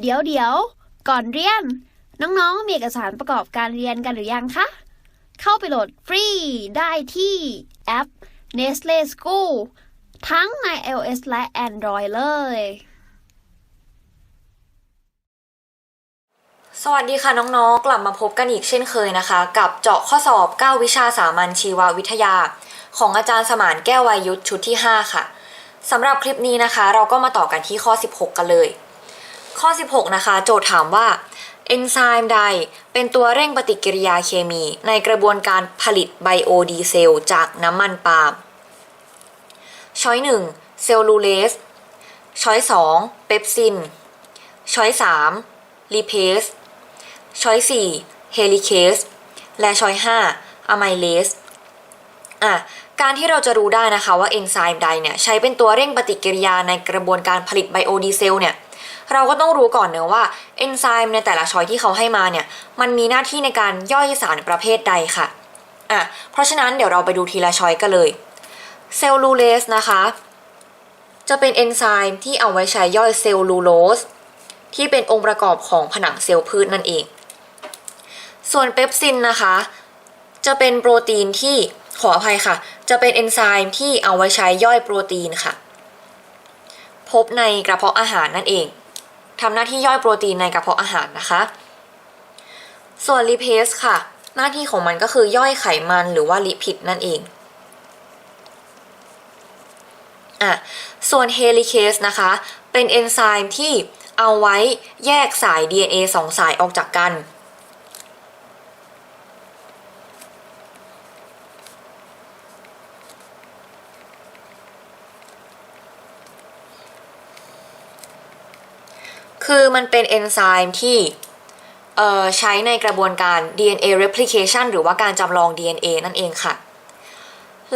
เดี๋ยวเดี๋ยว ก่อนเรียน น้องๆ มีเอกสารประกอบการเรียนกันหรือยังคะ เข้าไปโหลดฟรีได้ที่แอป Nestle School ทั้งใน iOS และ Android เลย สวัสดีค่ะน้องๆ กลับมาพบกันอีกเช่นเคยนะคะ กับเจาะข้อสอบ 9 วิชาสามัญชีววิทยา ของอาจารย์สมานแก้ววายุทธชุดที่ 5 ค่ะสำหรับคลิปนี้นะคะ เราก็มาต่อกันที่ข้อ 16 กันเลย ข้อ 16 นะคะ โจทย์ถามว่าเอนไซม์ใดเป็นตัวเร่งปฏิกิริยาเคมี ในกระบวนการผลิตไบโอดีเซล จากน้ำมันปาล์มช้อย 1 เซลลูเลสช้อย 2 เปปซิน ช้อย 3 ลีเพส ช้อย 4 เฮลิเคส และช้อย 5 อะไมเลสอะการที่เราจะรู้ได้นะคะว่าเอนไซม์ใดเนี่ยใช้เป็นตัวเร่งปฏิกิริยาในกระบวนการผลิตไบโอดีเซลเนี่ย เราก็ต้องรู้ก่อนเนอะว่าเอนไซม์ในแต่ละช้อยที่เขาให้มาเนี่ยมันมีหน้าที่ในการย่อยสารประเภทใดค่ะอะเพราะฉะนั้นเดี๋ยวเราไปดูทีละช้อยกันเลยเซลลูเลสนะคะจะเป็นเอนไซม์ที่เอาไว้ใช้ย่อยเซลลูโลสที่เป็นองค์ประกอบของผนังเซลล์พืชนั่นเอง ส่วนเปปซินนะคะ จะเป็นโปรตีนที่ขออภัยค่ะ จะเป็นเอนไซม์ที่เอาไว้ใช้ย่อยโปรตีนค่ะ พบในกระเพาะอาหารนั่นเอง ทำหน้าที่ย่อยโปรตีนในกระเพาะอาหารนะคะ ส่วนลิเพสค่ะ หน้าที่ของมันก็คือย่อยไขมันหรือว่าลิพิดนั่นเองอะส่วนเฮลิเคสนะคะ เป็นเอนไซม์ที่เอาไว้แยกสาย DNA สองสายออกจากกัน คือมันเป็นเอนไซม์ที่ใช้ในกระบวนการ DNA replication หรือว่าการจำลอง DNA นั่นเองค่ะ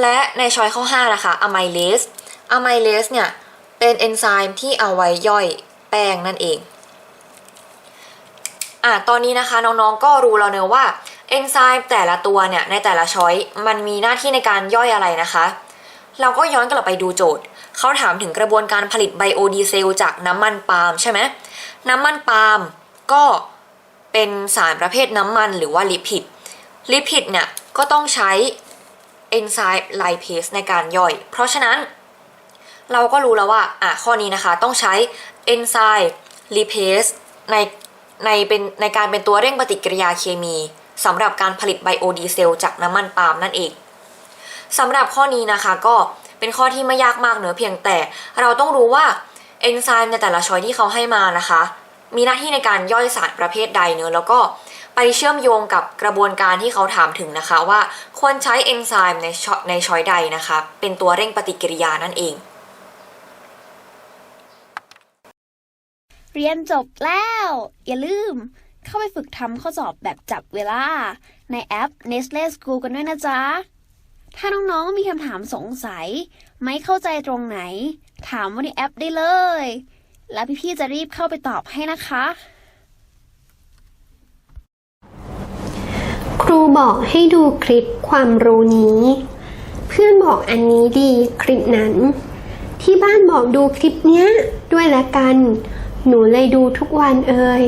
และในช้อยข้อ 5 นะคะ amylase amylase เนี่ยเป็นเอนไซม์ที่เอาไว้ย่อยแป้งนั่นเองอะตอนนี้นะคะน้องๆก็รู้แล้วเนอะว่าเอนไซม์แต่ละตัวเนี่ยในแต่ละช้อยมันมีหน้าที่ในการย่อยอะไรนะคะ เราก็ย้อนกลับไปดูโจทย์ เขาถามถึงกระบวนการผลิตไบโอดีเซลจากน้ำมันปาล์มใช่ไหม น้ำมันปาล์มก็เป็นสารประเภทน้ำมันหรือว่าลิพิดลิพิดเนี่ยก็ต้องใช้เอนไซม์ไลเพสในการย่อย เพราะฉะนั้นเราก็รู้แล้วว่าอะข้อนี้นะคะต้องใช้เอนไซม์ลิเพสในในเป็นในการเป็นตัวเร่งปฏิกิริยาเคมีสำหรับการผลิตไบโอดีเซลจากน้ำมันปาล์มนั่นเองสำหรับข้อนี้นะคะก็เป็นข้อที่ไม่ยากมากเหนือเพียงแต่เราต้องรู้ว่า เอนไซม์ในแต่ละช้อยที่เขาให้มานะคะ มีหน้าที่ในการย่อยสารประเภทใดเนอะแล้วก็ไปเชื่อมโยงกับกระบวนการที่เขาถามถึงนะคะ ว่าควรใช้เอนไซม์ในช้อยในช้อยใดนะคะ เป็นตัวเร่งปฏิกิริยานั่นเอง เรียนจบแล้ว อย่าลืมเข้าไปฝึกทำข้อสอบแบบจับเวลา ในแอป Nestle School กันด้วยนะจ๊ะ ถ้าน้องๆมีคำถามสงสัย ไม่เข้าใจตรงไหน ถามว่าในแอปได้เลย แล้วพี่ๆจะรีบเข้าไปตอบให้นะคะ ครูบอกให้ดูคลิปความรู้นี้ เพื่อนบอกอันนี้ดีคลิปนั้น ที่บ้านบอกดูคลิปเนี้ยด้วยละกัน หนูเลยดูทุกวันเอ่ย